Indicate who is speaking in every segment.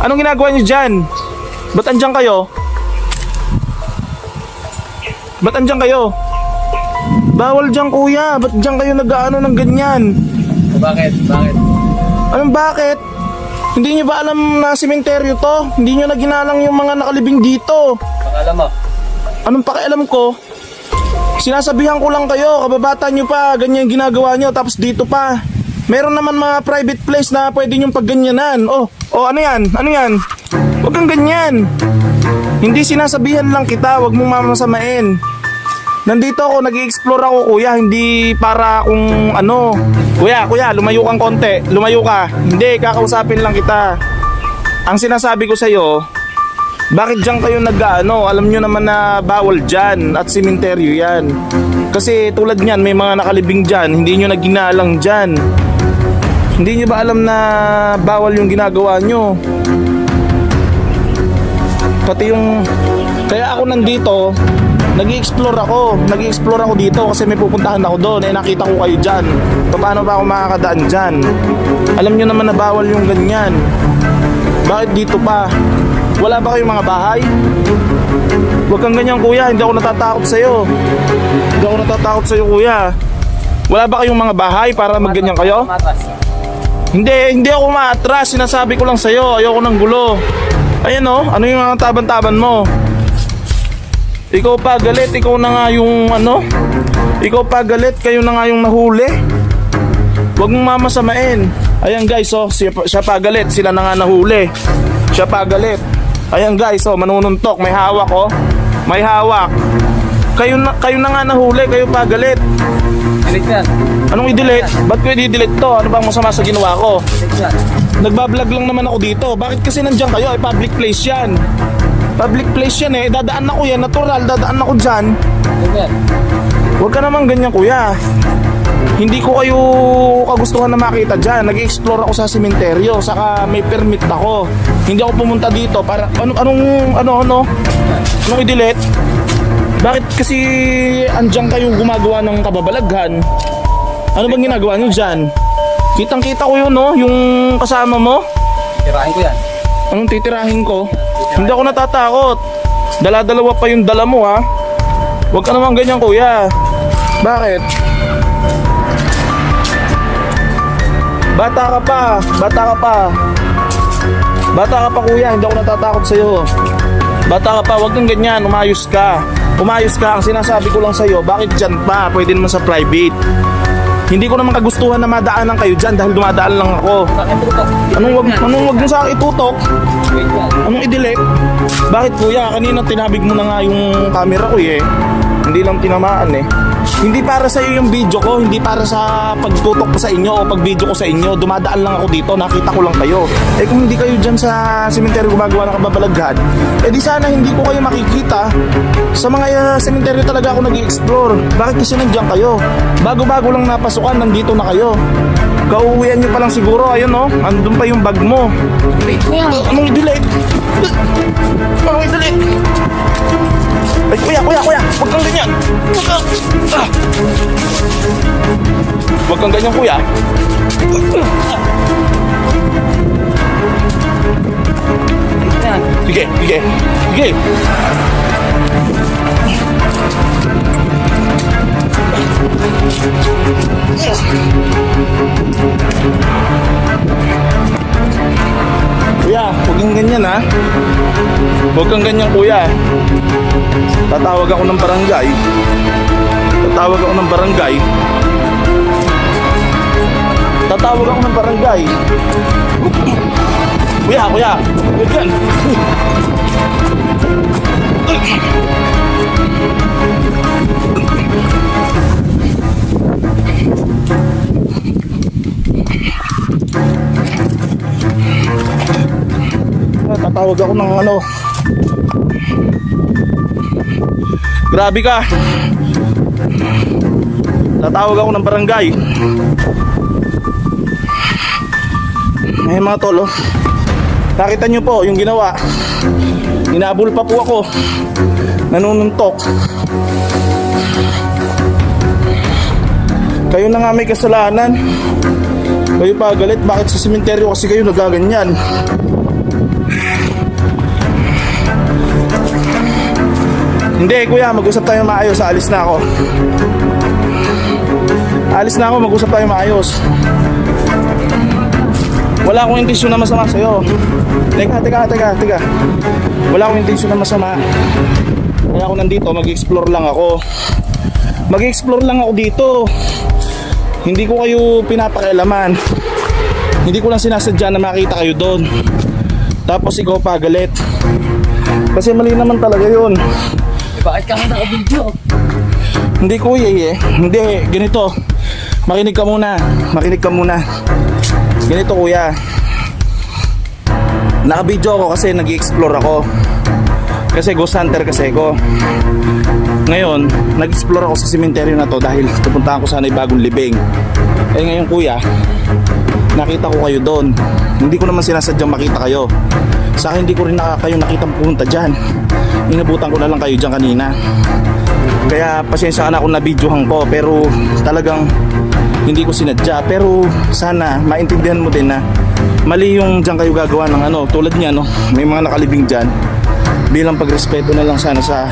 Speaker 1: Anong ginagawa niyo dyan? Ba't andyan kayo? Ba't andyan kayo? Bawal dyan kuya. Ba't dyan kayo nag-ano ng ganyan?
Speaker 2: Bakit? Bakit?
Speaker 1: Anong bakit? Hindi niyo ba alam na sementeryo to? Hindi niyo na ginalang yung mga nakalibing dito.
Speaker 2: Pakala mo.
Speaker 1: Anong pakialam ko? Sinasabihan ko lang kayo, kababata nyo pa, ganyan ginagawa nyo, tapos dito pa. Meron naman mga private place na pwede nyong pagganyanan. Oh, oh ano yan? Ano yan? Huwag kang ganyan. Hindi sinasabihan lang kita, huwag mong mamasamain. Nandito ako, nag explore ako kuya, hindi para kung ano. Kuya, kuya, lumayo kang konti, lumayo ka. Hindi, kakausapin lang kita. Ang sinasabi ko sa'yo, bakit diyan kayo nag-ano? Alam nyo naman na bawal dyan at simenteryo yan. Kasi tulad niyan, may mga nakalibing dyan, hindi nyo naginalang dyan. Hindi nyo ba alam na bawal yung ginagawa nyo? Pati yung... Kaya ako nandito, nag explore ako. nag explore ako dito kasi may pupuntahan ako doon. Eh nakita ko kayo dyan. Paano ba ako makakadaan dyan? Alam nyo naman na bawal yung ganyan. Bakit dito pa? Wala ba kayong mga bahay? Huwag kang ganyan kuya, hindi ako natatakot sa'yo. Hindi ako natatakot sa'yo kuya. Wala ba kayong mga bahay para magganyan kayo? Hindi, hindi ako maatras. Sinasabi ko lang sa'yo, ayoko ng gulo. Ayan o, ano yung mga taban-taban mo? Ikaw pa galit, ikaw na nga yung ano? Ikaw pa galit, kayo na nga yung nahuli. Huwag mong mamasamain. Ayan guys, oh, siya, siya pa galit, sila na nga nahuli. Siya pa galit. Ayan guys, oh, manununtok, may hawak oh. May hawak. Kayo na, kayo na nga nahuli, kayo pa galit.
Speaker 2: Delete yan.
Speaker 1: Anong i-delete? Ba't ko i-delete to? Ano bang masama sa ginawa ko?
Speaker 2: Delete yan.
Speaker 1: Nagbablog lang naman ako dito. Bakit kasi nandiyan kayo? Ay public place yan. Public place yan eh. Dadaan ako yan. Natural. Dadaan ako dyan.
Speaker 2: Delete yan.
Speaker 1: Huwag ka naman ganyan kuya. Hindi ko kayo kagustuhan na makita dyan. Nag-explore ako sa sementeryo. Saka may permit ako. Hindi ako pumunta dito para... Ano, anong... Ano, ano? Anong i-delete? Bakit kasi andyan kayong gumagawa ng kababalaghan? Ano bang ginagawa nyo dyan? Kitang kita ko yun no, yung kasama mo.
Speaker 2: Tirahin ko yan.
Speaker 1: Anong titirahin ko? Hindi ako natatakot. Dala-dalawa pa yung dala mo ha. Huwag ka naman ganyan kuya. Bakit? Bata ka pa. Bata ka pa. Bata ka pa kuya. Hindi ako natatakot sa'yo. Bata ka pa. Huwag kang ganyan. Umayos ka. Umayos ka. Ang sinasabi ko lang sa'yo, bakit dyan pa? Pwede naman sa private. Hindi ko naman kagustuhan na madaanan kayo dyan dahil dumadaan lang ako. Anong wag, anong wag mo sa akin itutok? Anong i-delete? Bakit kuya? Kanina tinabig mo na nga yung camera ko eh. Hindi lang tinamaan eh. Hindi para sa iyo yung video ko, hindi para sa pagtutok ko sa inyo o pag-video ko sa inyo. Dumadaan lang ako dito, nakita ko lang kayo. Eh kung hindi kayo dyan sa sementeryo gumagawa ng kababalaghan, eh di sana hindi ko kayo makikita. Sa mga uh, sementeryo talaga ako nag explore Bakit kasi nandiyan kayo? Bago-bago lang napasukan, nandito na kayo. Kauwian nyo pa lang siguro, ayun no, andun pa yung bag mo.
Speaker 2: Yan.
Speaker 1: Anong i-delete? Anong i-delete? Ay, kuya, kuya, kuya! Huwag kang ganyan! Huwag. Ah! Kang ganyan, kuya. Sige, sige, sige. Kuya, huwag kang ganyan ha. Huwag kang ganyan kuya. Tatawag ako ng barangay. Tatawag ako ng barangay. Tatawag ako ng barangay. Kuya, kuya. Huwag yan. Tatawag ako ng ano. Grabe ka. Tatawag ako ng barangay. Ay mga tolo. Nakita nyo po yung ginawa. Ginabol pa po ako. Nanununtok. Kayo na nga may kasalanan. Kayo pa galit. Bakit sa sementeryo kasi kayo nagaganyan? Hindi, kuya, mag-usap tayo maayos. Alis na ako. Alis na ako, mag-usap tayo maayos. Wala akong intensyon na masama sa'yo. Teka, teka, teka, teka. Wala akong intensyon na masama. Kaya ako nandito, mag-explore lang ako. Mag-explore lang ako dito. Hindi ko kayo pinapakialaman. Hindi ko lang sinasadya na makita kayo doon. Tapos ikaw pa galit. Kasi mali naman talaga yun.
Speaker 2: Bakit ka nga naka-video?
Speaker 1: Hindi kuya eh. Hindi, ganito. Makinig ka muna. Makinig ka muna. Ganito kuya. Naka-video ako kasi nag explore ako. Kasi ghost hunter kasi ako. Ngayon, nag-explore ako sa sementeryo na to dahil pupunta ako sana ay bagong libing. Eh ngayon kuya, nakita ko kayo doon. Hindi ko naman sinasadyang makita kayo. Sa akin hindi ko rin naka, kayo nakita pupunta dyan. Inabutan ko na lang kayo dyan kanina. Kaya pasensya na kung nabidyohan ko pero talagang hindi ko sinadya. Pero sana maintindihan mo din na mali yung dyan kayo gagawa ng ano. Tulad niya no, may mga nakalibing dyan. Bilang pagrespeto na lang sana sa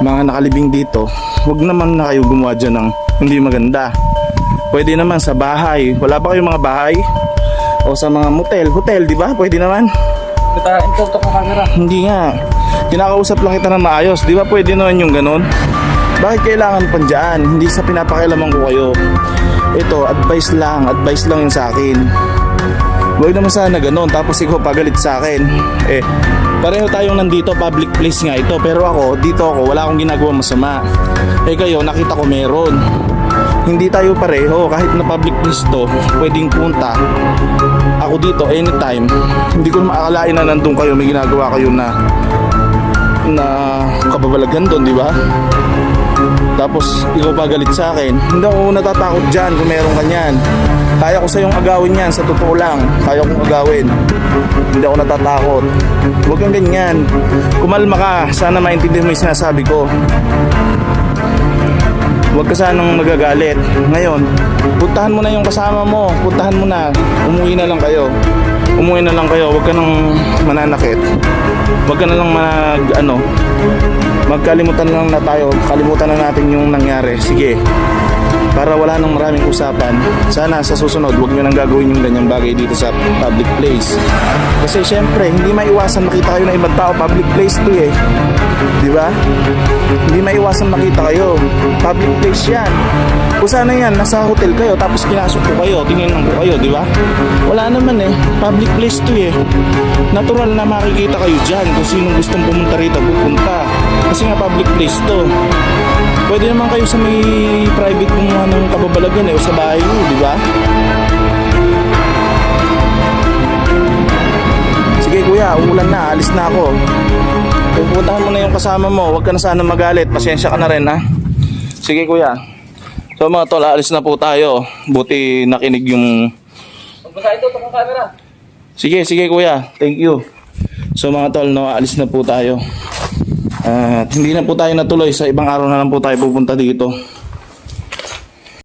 Speaker 1: mga nakalibing dito. Huwag naman na kayo gumawa dyan ng hindi maganda. Pwede naman sa bahay. Wala ba kayong mga bahay? O sa mga motel, hotel, di ba? Pwede naman.
Speaker 2: Kitain ko ito camera.
Speaker 1: Hindi nga. Kinakausap lang kita ng maayos. Di ba pwede naman yung ganun? Bakit kailangan pa dyan? Hindi sa pinapakialaman ko kayo. Ito, advice lang. Advice lang yun sa akin. Huwag naman sana ganun. Tapos ikaw pagalit sa akin. Eh, pareho tayong nandito. Public place nga ito. Pero ako, dito ako. Wala akong ginagawa masama. Eh kayo, nakita ko meron. Hindi tayo pareho. Kahit na public place to, pwedeng punta. Ako dito, anytime. Hindi ko naman akalain na nandun kayo. May ginagawa kayo na na kababalagan doon, di ba? Tapos ikaw pa galit sa akin. Hindi ako natatakot dyan kung meron ka niyan. Kaya ko sa yung agawin yan, sa totoo lang. Kaya kong agawin. Hindi ako natatakot. Huwag kang ganyan. Kumalma ka. Sana maintindihan mo yung sinasabi ko. Huwag ka sanang magagalit. Ngayon, puntahan mo na yung kasama mo. Puntahan mo na. Umuwi na lang kayo. Umuwi na lang kayo. Huwag ka nang mananakit. Huwag ka na lang mag, ano, magkalimutan lang na tayo. Kalimutan na natin yung nangyari. Sige. Para wala nang maraming usapan. Sana sa susunod, huwag nyo nang gagawin yung ganyang bagay dito sa public place. Kasi syempre, hindi maiwasan makita kayo ng ibang tao. Public place to eh. Di ba? Hindi maiwasan makita kayo. Public place yan. Kung sana yan, nasa hotel kayo, tapos pinasok ko kayo, tingin ko kayo, di ba? Wala naman eh. Public place to eh. Natural na makikita kayo dyan kung sinong gustong pumunta rito, pupunta. Kasi nga public place to. Pwede naman kayo sa may private kumuha ng kababalagan eh, o sa bahay nyo, di ba? Sige kuya, uulan na, alis na ako. Pupuntahan mo na yung kasama mo, huwag ka na sana magalit, pasensya ka na rin ha. Sige kuya. So mga tol, alis na po tayo. Buti nakinig yung...
Speaker 2: Magbasahin ito ito kong camera.
Speaker 1: Sige, sige kuya, thank you. So mga tol, no, alis na po tayo. At hindi na po tayo natuloy, sa ibang araw na lang po tayo pupunta dito.